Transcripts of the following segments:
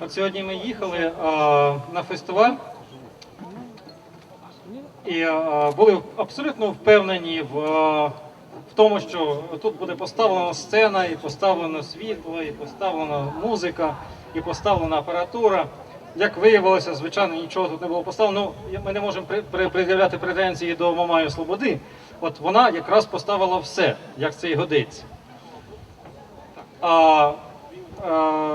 От сьогодні ми їхали а, на фестиваль і а, були абсолютно впевнені в, а, в тому, що тут буде поставлена сцена, і поставлено світло, і поставлена музика, і поставлена апаратура. Як виявилося, звичайно, нічого тут не було поставлено. Ну, ми не можемо пред'являти претензії до Мамаю Слободи. От вона якраз поставила все, як це і годиться. А, е,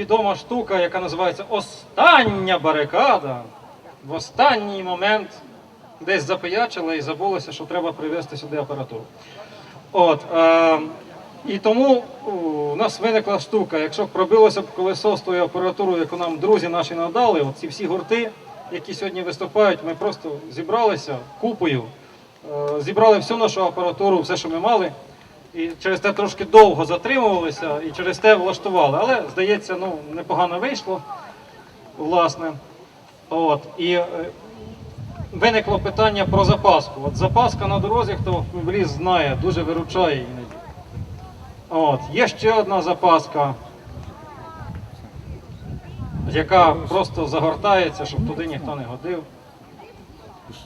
відома штука, яка називається Остання барикада. В останній момент десь запиячила і забулося, що треба привезти сюди апаратуру. От, е, і тому у нас виникла штука, якщо б пробилося б колесо з тою апаратурою, яку нам друзі наші надали, от ці всі гурти, які сьогодні виступають, ми просто зібралися купою, е, зібрали всю нашу апаратуру, все, що ми мали. І через те трошки довго затримувалися і через те влаштували. Але, здається, ну, непогано вийшло, власне. От. І е, виникло питання про запаску. От запаска на дорозі, хто автомобіліст знає, дуже виручає іноді. От. Є ще одна запаска, яка просто загортається, щоб туди ніхто не годив.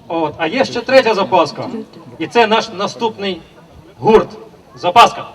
От. А є ще третя запаска. І це наш наступний гурт. Запаска.